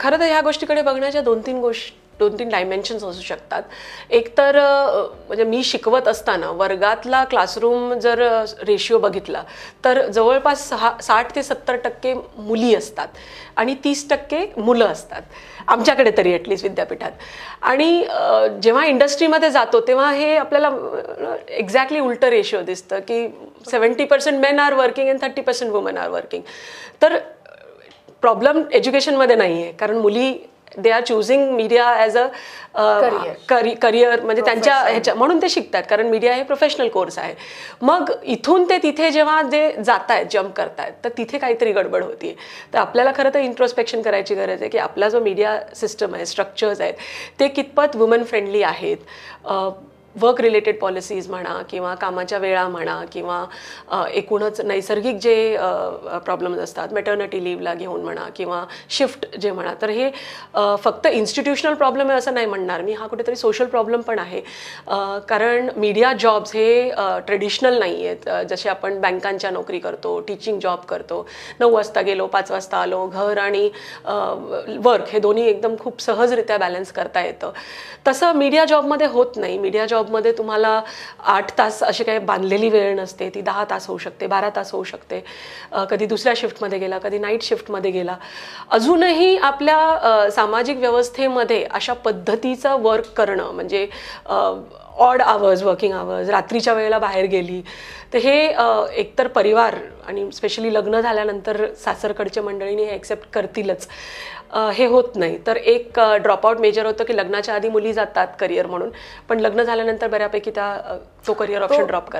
खरं तर ह्या गोष्टीकडे बघण्याच्या दोन तीन गोष्टी दोन तीन डायमेन्शन्स असू शकतात. एकतर म्हणजे मी शिकवत असताना वर्गातला क्लासरूम जर रेशिओ बघितला तर जवळपास सहा साठ ते सत्तर टक्के मुली असतात आणि तीस टक्के मुलं असतात. आमच्याकडे तरी ॲटलीस्ट विद्यापीठात. आणि जेव्हा इंडस्ट्रीमध्ये जातो तेव्हा हे आपल्याला एक्झॅक्टली उलटं रेशिओ दिसतं की seventy percent men are working and thirty percent women are working तर प्रॉब्लेम एज्युकेशनमध्ये नाही आहे कारण मुली they are choosing media as a. Career म्हणजे त्यांच्या ह्याच्या म्हणून ते शिकतात. कारण मीडिया हे प्रोफेशनल कोर्स आहे. मग इथून ते तिथे जेव्हा जे जात आहेत जम्प करतायत तर तिथे काहीतरी गडबड होतीये. तर आपल्याला खरं तर इंट्रोस्पेक्शन करायची गरज आहे की आपला जो मीडिया सिस्टम आहे स्ट्रक्चर्स आहेत ते कितपत वुमन फ्रेंडली आहेत. वर्क रिलेटेड पॉलिसीज म्हणा किंवा कामाच्या वेळा म्हणा किंवा एकूणच नैसर्गिक जे प्रॉब्लेम्स असतात मेटर्निटी लीव्हला घेऊन म्हणा किंवा शिफ्ट जे म्हणा तर हे फक्त इन्स्टिट्यूशनल प्रॉब्लेम आहे असं नाही म्हणणार मी. हा कुठेतरी सोशल प्रॉब्लेम पण आहे. कारण मीडिया जॉब्स हे ट्रेडिशनल नाही आहेत जसे आपण बँकांच्या नोकरी करतो टीचिंग जॉब करतो नऊ वाजता गेलो पाच वाजता आलो घर आणि वर्क हे दोन्ही एकदम खूप सहजरित्या बॅलन्स करता येतं. तसं मीडिया जॉबमध्ये होत नाही. मीडिया जॉब जॉबमध्ये तुम्हाला आठ तास अशी काही बांधलेली वेळ नसते ती दहा तास होऊ शकते बारा तास होऊ शकते. कधी दुसऱ्या शिफ्टमध्ये गेला कधी नाईट शिफ्टमध्ये गेला. अजूनही आपल्या सामाजिक व्यवस्थेमध्ये अशा पद्धतीचं वर्क करणं म्हणजे ऑड आवर्स वर्किंग आवर्स रात्रीच्या वेळेला बाहेर गेली तर हे एकतर परिवार आणि स्पेशली लग्न झाल्यानंतर सासरकडच्या मंडळीने हे ॲक्सेप्ट करतीलच. हे होत नाही. तर एक ड्रॉपआउट मेजर होतं की लग्नाच्या आधी मुली जातात करिअर म्हणून. पण लग्न झाल्यानंतर बऱ्यापैकी त्या तो करिअर ऑप्शन ड्रॉप करतात.